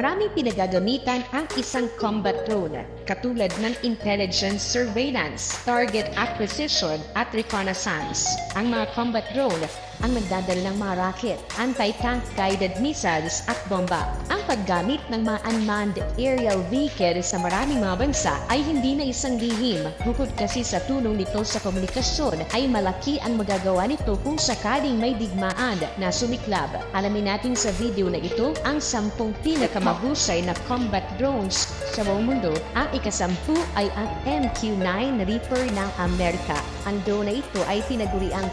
Maraming pinagagamitan ang isang combat drone, katulad ng intelligence surveillance, target acquisition at reconnaissance. Ang mga combat drone ang nagdadala ng mga rocket, anti-tank guided missiles at bomba. Ang paggamit ng mga unmanned aerial vehicle sa maraming mga bansa ay hindi na isang lihim. Bukod kasi sa tulong nito sa komunikasyon ay malaki ang magagawa nito kung sakaling may digmaan na sumiklab. Alamin natin sa video na ito ang sampung pinakamahusay na combat drones sa buong mundo. Ang ikasampu ay ang MQ-9 Reaper ng Amerika. Ang drone na ito ay tinaguri ang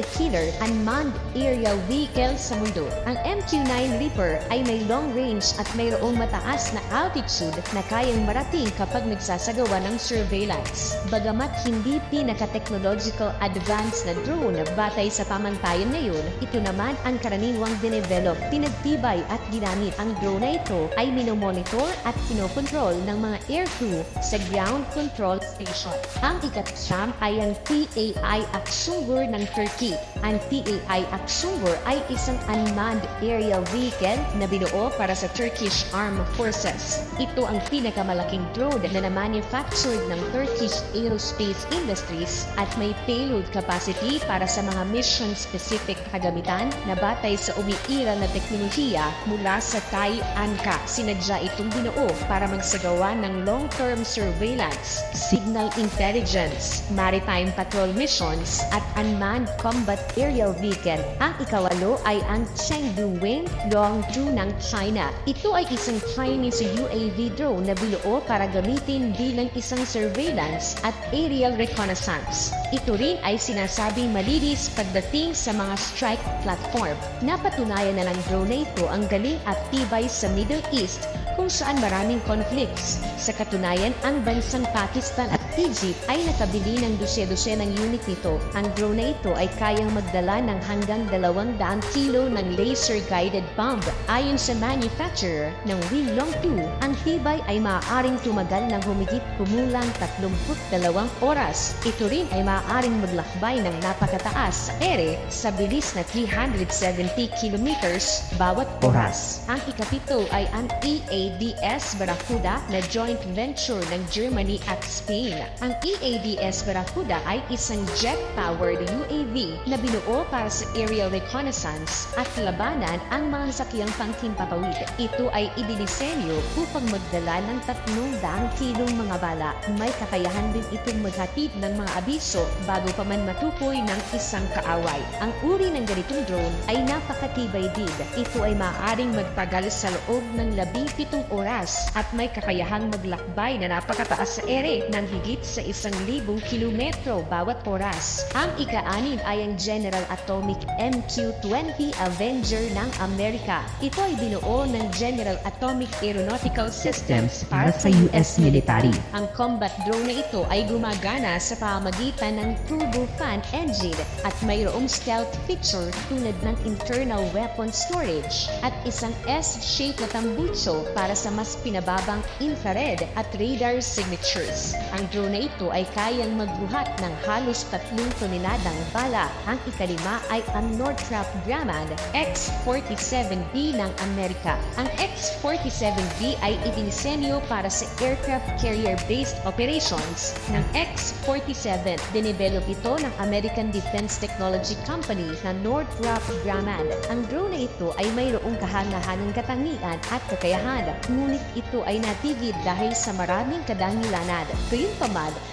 pinakaunang hunter-killer unmanned aerial vehicle sa mundo. Ang MQ-9 Reaper ay may long range at mayroong mataas na altitude na kayang marating kapag nagsasagawa ng surveillance. Bagamat hindi pinaka-technological advanced na drone batay sa pamantayan ngayon, ito naman ang karaniwang dinevelop, pinagtibay at ginamit. Ang drone na ito ay minomonitor at kinokontrol ng mga aircrew sa ground control station. Ang ikatsam ay ang PAI Aksungur ng Turkey. Ang PAI Aksungur ay isang unmanned aerial vehicle na binuo para sa Turkish Armed Forces. Ito ang pinakamalaking drone na na-manufactured ng Turkish Aerospace Industries at may payload capacity para sa mga mission-specific kagamitan na batay sa umiiral na teknolohiya mula sa Thai Anka. Sinadya itong binuo para magsagawa ng long-term surveillance, signal intelligence, maritime patrol missions, at unmanned combat aerial vehicle. Ang ikawalo ay ang Chengdu Wing Dongzhou ng China. Ito ay isang Chinese UAV drone na binuo para gamitin bilang isang surveillance at aerial reconnaissance. Ito rin ay sinasabing malinis pagdating sa mga strike platform. Napatunayan na ng drone na ito ang galing at tibay sa Middle East kung saan maraming conflicts. Sa katunayan, ang bansang Pakistan at Egypt ay nakabili ng dosye-dosye ng unit nito. Ang drone na ito ay kayang magdala ng hanggang 200 kilo ng laser-guided bomb. Ayon sa manufacturer ng Winlong 2, ang tibay ay maaaring tumagal ng humigit kumulang 32 oras. Ito rin ay maaaring maglakbay ng napakataas ere sa bilis na 370 kilometers bawat oras. Ang ikapito ay ang EADS Barracuda na joint venture ng Germany at Spain. Ang EADS Barracuda ay isang jet-powered UAV na binuo para sa aerial reconnaissance at labanan ang mga sakyang panghimpapawid. Ito ay idinisenyo upang magdala ng 300 kilong mga bala. May kakayahan din itong maghatid ng mga abiso bago pa man matukoy ng isang kaaway. Ang uri ng ganitong drone ay napakatibay din. Ito ay maaaring magtagal sa loob ng 17 oras at may kakayahang maglakbay na napakataas sa ere ng higit sa isang libong kilometro bawat oras. Ang ika-anin ay ang General Atomic MQ-20 Avenger ng Amerika. Ito ay binuo ng General Atomic Aeronautical Systems para sa US military. Ang combat drone na ito ay gumagana sa pamamagitan ng turbofan engine at mayroong stealth feature tulad ng internal weapon storage at isang S-shaped na tambucho para sa mas pinababang infrared at radar signatures. Ang drone na ito ay kayang magbuhat ng halos 3 toneladang bala. Ang ikalima ay ang Northrop Grumman X-47B ng Amerika. Ang X-47B ay idinisenyo para sa aircraft carrier-based operations ng X-47. Dinevelop ito ng American Defense Technology Company na Northrop Grumman. Ang drone na ito ay mayroong kahangahanang katangian at kakayahan, ngunit ito ay natigid dahil sa maraming kadangilanan. Gayunpaman,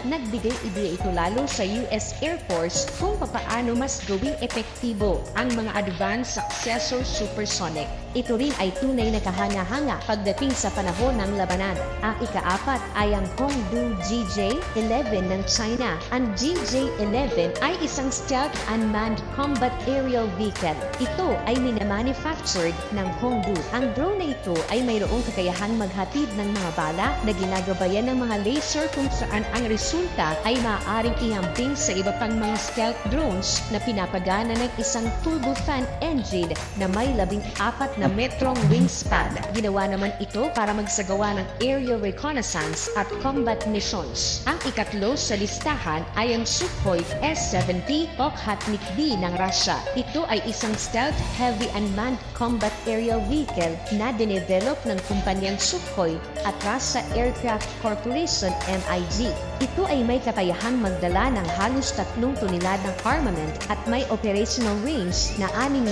nagbigay-ideya ito lalo sa US Air Force kung papaano mas gawing epektibo ang mga advanced successor supersonic. Ito rin ay tunay na kahanga-hanga pagdating sa panahon ng labanan. Ang ikaapat ay ang Hongdu GJ-11 ng China. Ang GJ-11 ay isang stealth unmanned combat aerial vehicle. Ito ay minamanufactured ng Hongdu. Ang drone na ito ay mayroong kakayahang maghatid ng mga bala na ginagabayan ng mga laser kung saan ang resulta ay maaaring ihambing sa iba pang mga stealth drones na pinapagana ng isang turbofan engine na may labing apat na kilometrong wingspan. Ginawa naman ito para magsagawa ng aerial reconnaissance at combat missions. Ang ikatlo sa listahan ay ang Sukhoi S-70 Okhotnik B ng Russia. Ito ay isang stealth heavy unmanned combat aerial vehicle na dinevelop ng kumpanyang Sukhoi at Russia Aircraft Corporation MIG. Ito ay may kakayahang magdala ng halos tatlong toneladang armament at may operational range na 6,000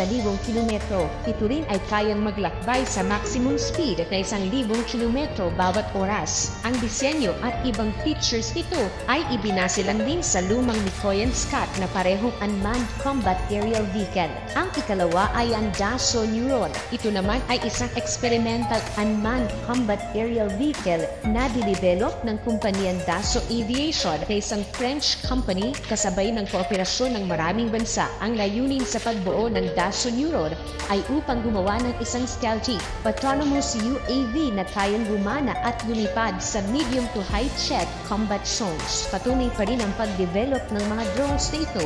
kilometro. Ito rin ay kayang maglakbay sa maximum speed na 1,000 kilometro bawat oras. Ang disenyo at ibang features nito ay ibinase lang din sa lumang Mikoyan Scott na parehong unmanned combat aerial vehicle. Ang ikalawa ay ang Dassault Neuron. Ito naman ay isang experimental unmanned combat aerial vehicle na didevelop ng kumpanyang Dassault Aviation na isang French company kasabay ng kooperasyon ng maraming bansa. Ang layunin sa pagbuo ng Dassault Neuron ay upang gumawa ng isang stealthy, autonomous UAV na kayang gumana at lumipad sa medium to high jet combat zones. Patuloy pa rin ang pag-develop ng mga drones na ito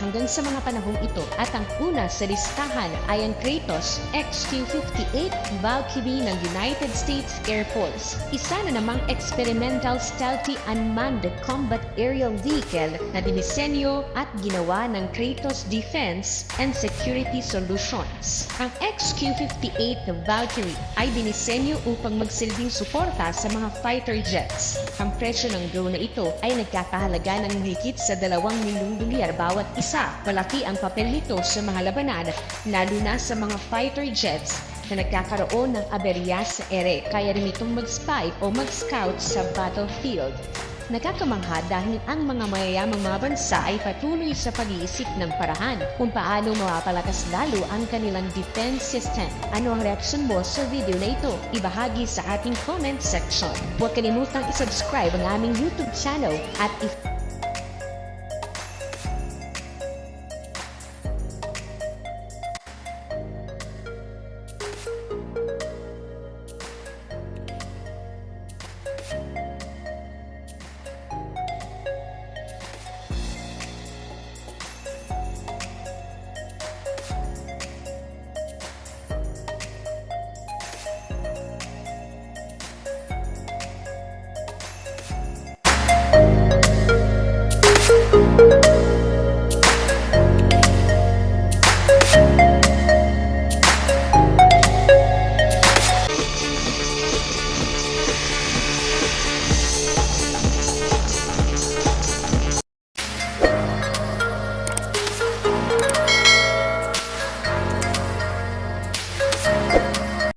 hanggang sa mga panahong ito. At ang una sa listahan ay ang Kratos XQ-58 Valkyrie ng United States Air Force. Isa na namang experimental stealthy unmanned combat aerial vehicle na dinisenyo at ginawa ng Kratos Defense and Security Solutions. Ang XQ-58 Valkyrie ay dinisenyo upang magsilbing suporta sa mga fighter jets. Ang presyo ng drone na ito ay nagkakahalaga ng higit sa 2 milyong dolyar bawat isa. Malaki ang papel nito sa mga labanan, lalo na sa mga fighter jets na nagkakaroon ng aberya sa ere, kaya rin itong mag-spy o mag-scout sa battlefield. Nagkakamangha dahil ang mga mayayamang mga bansa ay patuloy sa pag-iisip ng parahan kung paano mapapalakas lalo ang kanilang defense system. Ano ang reaksyon mo sa video na ito? Ibahagi sa ating comment section. Huwag kalimutang isubscribe ang aming YouTube channel at if